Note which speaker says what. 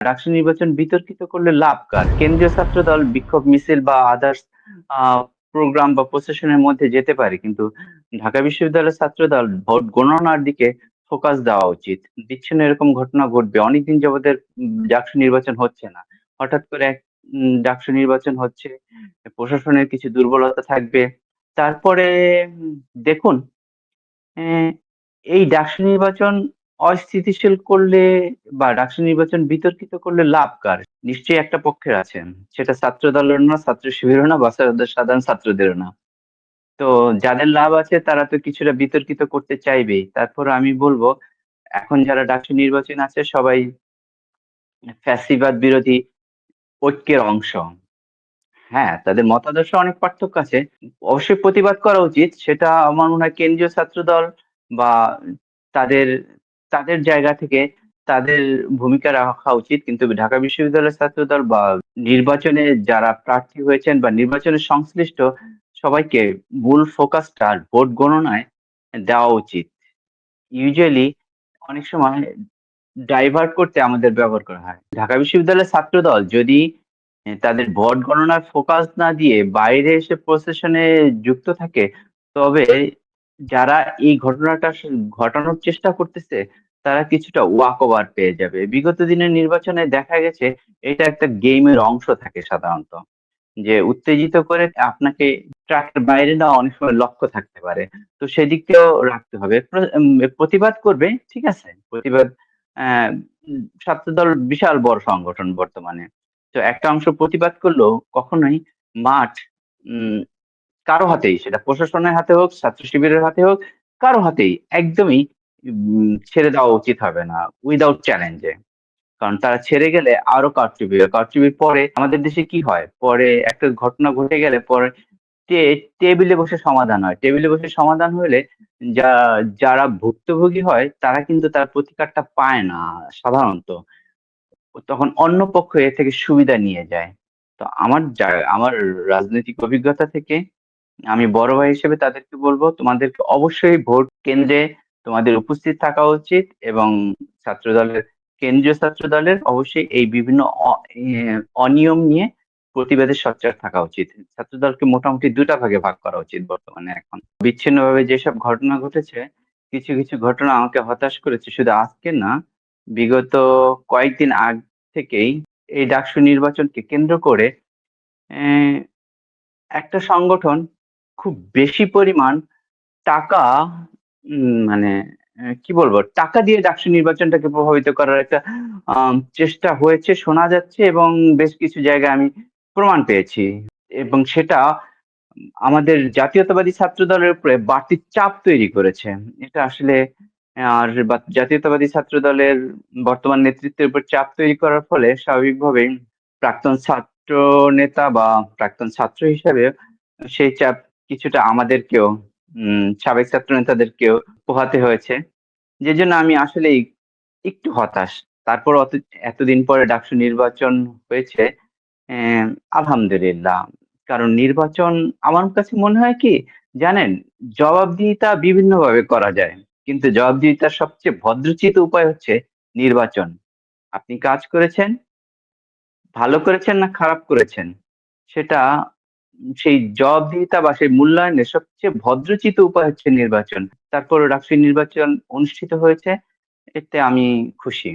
Speaker 1: ডাকসু নির্বাচন বিতর্কিত করলে লাভ কার? কেন্দ্রীয় ছাত্র দল বিক্ষোভ মিছিল বা আদার্স প্রোগ্রাম বা প্রসেশনের মধ্যে যেতে পারে, কিন্তু ঢাকা বিশ্ববিদ্যালয়ের ছাত্র দল ভোট গণনার দিকে ফোকাস দেওয়া উচিত। দিচ্ছে না এরকম ঘটনা ঘটবে, অনেকদিন যাবতের ডাকসু নির্বাচন হচ্ছে না। হঠাৎ করে এক ডাকসু নির্বাচন হচ্ছে, প্রশাসনের কিছু দুর্বলতা থাকবে। তারপরে দেখুন এই ডাকসু নির্বাচন অস্থিতিশীল করলে বা ডাকসু নির্বাচন বিতর্কিত করলে লাভ কার? নিশ্চয়ই একটা পক্ষের আছেন। সেটা ছাত্র দলের না, ছাত্র শিবিরও না, বা সাধারণ ছাত্রদেরও না। তো যাদের লাভ আছে তারা তো কিছুটা বিতর্কিত করতে চাইবেই তারপর আমি বলব, এখন যারা ডাকসু নির্বাচন আছে সবাই ফ্যাসিবাদ বিরোধী ঐক্যের অংশ। হ্যাঁ তাদের মতাদর্শ অনেক পার্থক্য আছে। অবশ্যই প্রতিবাদ করা উচিত। সেটা আমার মনে হয় কেন্দ্রীয় ছাত্র দল বা তাদের তাদের জায়গা থেকে তাদের ভূমিকা রাখা উচিত। কিন্তু ঢাকা বিশ্ববিদ্যালয়ের ছাত্র দল বা নির্বাচনে যারা প্রার্থী হয়েছেন বা নির্বাচনে সংশ্লিষ্ট সবাইকে মূল ফোকাসটা ভোট গণনায় দেওয়া উচিত। ইউজুয়ালি অনেক সময় ডাইভার্ট করতে আমাদের ব্যবহার করা হয়। ঢাকা বিশ্ববিদ্যালয়ের ছাত্র দল যদি তাদের ভোট গণনার ফোকাস না দিয়ে বাইরে এসে প্রসেশনে যুক্ত থাকে, তবে যারা এই ঘটনাটা ঘটানোর চেষ্টা করতেছে, তারা কিছুটা ওয়াক ওভার পেয়ে যাবে। বিগত দিনের নির্বাচনে দেখা গেছে, এটা একটা গেমের অংশ থাকে সাধারণত। যে উত্তেজিত করে আপনাকে ট্রাকের বাইরে না অনেক সময় লক্ষ্য থাকতে পারে। তো সেদিকটাও রাখতে হবে। প্রতিবাদ করবে, ঠিক আছে? প্রতিবাদ ছাত্রদল বিশাল বড় সংগঠন বর্তমানে। তো একটা অংশ প্রতিবাদ করলেও কখনোই মাঠ কারও হাতেই, সেটা প্রশাসনের হাতে হোক, ছাত্র শিবিরের হাতে হোক, কারও হাতেই একদমই ছেড়ে দেওয়া উচিত হবে না উইদাউট চ্যালেঞ্জে কারণ তারা ছেড়ে গেলে আরও কারচুপি কারচুপির পরে আমাদের দেশে কি হয়? পরে একটা ঘটনা ঘটে গেলে পরে টেবিলে বসে সমাধান হয়। টেবিলে বসে সমাধান হলে যা, যারা ভুক্তভোগী হয়, তারা কিন্তু তার প্রতিকারটা পায় না, সাধারণত। তখন অন্য পক্ষ এ থেকে সুবিধা নিয়ে যায়। তো আমার আমার রাজনৈতিক অভিজ্ঞতা থেকে আমি বড় ভাই হিসেবে তাদেরকে বলব, তোমাদেরকে অবশ্যই ভোট কেন্দ্রে তোমাদের উপস্থিত থাকা উচিত এবং ছাত্র দলের কেন্দ্রীয় ছাত্র দলের অবশ্যই এই বিভিন্ন অনিয়ম নিয়ে প্রতিবাদের সচ্চার থাকা উচিত। ছাত্র দলকে মোটামুটি দুটা ভাগে ভাগ করা উচিত বর্তমানে এখন। বিচ্ছিন্নভাবে যেসব ঘটনা ঘটেছে, কিছু কিছু ঘটনা আমাকে হতাশ করেছে। শুধু আজকে না, বিগত কয়েকদিন আগ থেকেই এই ডাকসু নির্বাচনকে কেন্দ্র করে একটা সংগঠন খুব বেশি পরিমাণ টাকা মানে কি বলব, টাকা দিয়ে ডাকসু নির্বাচনটাকে প্রভাবিত করার একটা চেষ্টা হয়েছে, শোনা যাচ্ছে এবং বেশ কিছু জায়গায় আমি প্রমাণ পেয়েছি। এবং সেটা আমাদের জাতীয়তাবাদী ছাত্র দলের উপরে বাড়তি চাপ তৈরি করেছে। এটা আসলে আর জাতীয়তাবাদী ছাত্র দলের বর্তমান নেতৃত্বের উপর চাপ তৈরি করার ফলে স্বাভাবিকভাবেই প্রাক্তন ছাত্র নেতা বা প্রাক্তন ছাত্র হিসাবে সেই চাপ কিছুটা আমাদেরকেও সাবেক ছাত্র নেতাদেরকেও পোহাতে হয়েছে। যে জন্য আমি আসলে একটু হতাশ। তারপর অত, এতদিন পরে ডাকসু নির্বাচন হয়েছে আলহামদুলিল্লাহ। কারণ নির্বাচন আমার কাছে মনে হয় কি, জানেন, জবাবদিহিতা বিভিন্নভাবে করা যায়। কিন্তু জবাবদিহিতার সবচেয়ে ভদ্রচিত উপায় হচ্ছে নির্বাচন। আপনি কাজ করেছেন, ভালো করেছেন না খারাপ করেছেন? সেটা সেই জবাবদিহিতা বা সেই মূল্যায়নের সবচেয়ে ভদ্রচিত উপায় হচ্ছে নির্বাচন। তারপর রাষ্ট্রীয় নির্বাচন অনুষ্ঠিত হয়েছে, এতে আমি খুশি।